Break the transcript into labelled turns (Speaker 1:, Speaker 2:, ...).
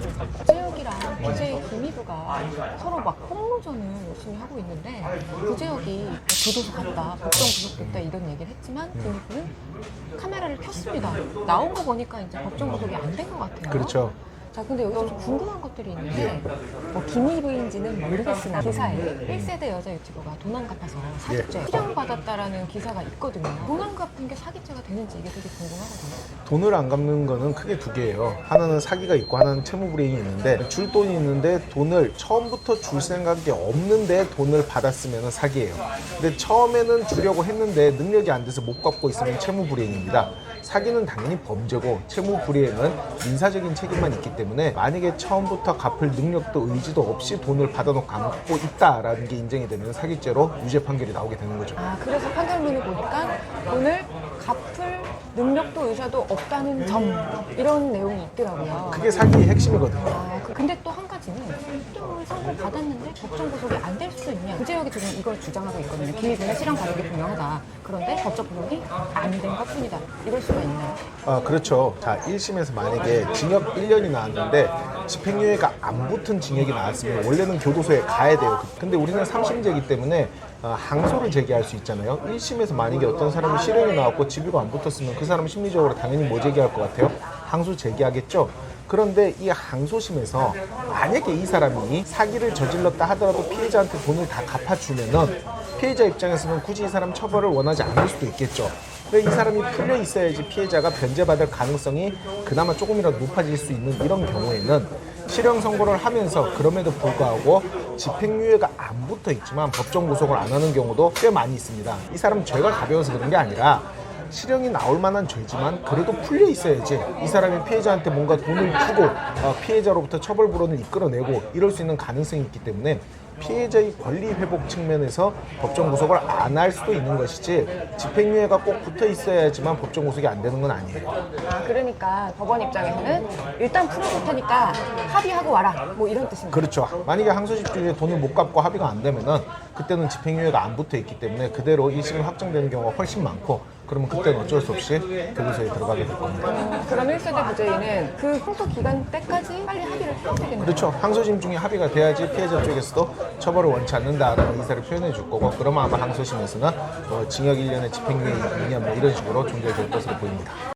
Speaker 1: 구제역이랑 구제의 김희부가 서로 막 폭로전을 열심히 하고 있는데 구제역이 교도소 갔다, 법정 구속됐다 이런 얘기를 했지만 김희부는 카메라를 켰습니다. 나온 거 보니까 이제 법정 구속이 안 된 것 같아요.
Speaker 2: 그렇죠.
Speaker 1: 자, 근데 여기서 좀 궁금한 것들이 있는데, 뭐, 김희부인지는 모르겠으나, 기사에 1세대 여자 유튜버가 돈안 갚아서 사기죄, 수령받았다라는 기사가 있거든요. 돈안 갚은 게 사기죄가 되는지 이게 되게 궁금하거든요.
Speaker 2: 돈을 안 갚는 거는 크게 두 개예요. 하나는 사기가 있고 하나는 채무 불이행이 있는데 줄 돈이 있는데 돈을 처음부터 줄 생각이 없는데 돈을 받았으면 사기예요. 근데 처음에는 주려고 했는데 능력이 안 돼서 못 갚고 있으면 채무 불이행입니다. 사기는 당연히 범죄고 채무 불이행은 민사적인 책임만 있기 때문에 만약에 처음부터 갚을 능력도 의지도 없이 돈을 받아놓고 안 갚고 있다라는 게 인정이 되면 사기죄로 유죄 판결이 나오게 되는 거죠.
Speaker 1: 아, 그래서 판결문을 보니까 돈을 갚을 능력도 의사도 없다는 점, 이런 내용이 있더라고요.
Speaker 2: 그게 사기의 핵심이거든요.
Speaker 1: 아, 그- 근데 또 한 가지는 실형을 선고 받았는데 법정 구속이 안 될 수도 있냐. 구제역이 지금 이걸 주장하고 있거든요. 김희부는 실형 게 분명하다. 그런데 법적 구속이 안 된 것 뿐이다. 이럴 수가 있나요?
Speaker 2: 아, 그렇죠. 자, 1심에서 만약에 징역 1년이 나왔는데 집행유예가 안 붙은 징역이 나왔으면 원래는 교도소에 가야 돼요. 근데 우리는 3심제이기 때문에 어, 항소를 제기할 수 있잖아요. 1심에서 만약에 어떤 사람이 실형이 나왔고 집유가 안 붙었으면 그 사람은 심리적으로 당연히 뭐 제기할 것 같아요? 항소 제기하겠죠? 그런데 이 항소심에서 만약에 이 사람이 사기를 저질렀다 하더라도 피해자한테 돈을 다 갚아주면은 피해자 입장에서는 굳이 이 사람 처벌을 원하지 않을 수도 있겠죠. 근데 이 사람이 풀려 있어야지 피해자가 변제받을 가능성이 그나마 조금이라도 높아질 수 있는 이런 경우에는 실형 선고를 하면서 그럼에도 불구하고 집행유예가 안 붙어 있지만 법정 구속을 안 하는 경우도 꽤 많이 있습니다. 이 사람 죄가 가벼워서 그런 게 아니라 실형이 나올 만한 죄지만 그래도 풀려 있어야지 이 사람이 피해자한테 뭔가 돈을 주고 어, 피해자로부터 처벌 불원을 이끌어내고 이럴 수 있는 가능성이 있기 때문에 피해자의 권리 회복 측면에서 법정 구속을 안 할 수도 있는 것이지 집행유예가 꼭 붙어 있어야지만 법정 구속이 안 되는 건 아니에요.
Speaker 1: 아, 그러니까 법원 입장에서는 일단 풀어줄 테니까 합의하고 와라. 뭐 이런 뜻인가요?
Speaker 2: 그렇죠. 만약에 항소심 중에 돈을 못 갚고 합의가 안 되면은 그때는 집행유예가 안 붙어 있기 때문에 그대로 1심이 확정되는 경우가 훨씬 많고 그러면 그때는 어쩔 수 없이 교도소에 들어가게 될 겁니다.
Speaker 1: 그럼 1세대 부재인은 그 항소 기간 때까지 빨리 합의를 해야 되겠네요.
Speaker 2: 그렇죠. 항소심 중에 합의가 돼야지 피해자 쪽에서도 처벌을 원치 않는다라는 의사를 표현해 줄 거고 그러면 아마 항소심에서는 어, 징역 1년에 집행유예 2년 뭐 이런 식으로 종결될 것으로 보입니다.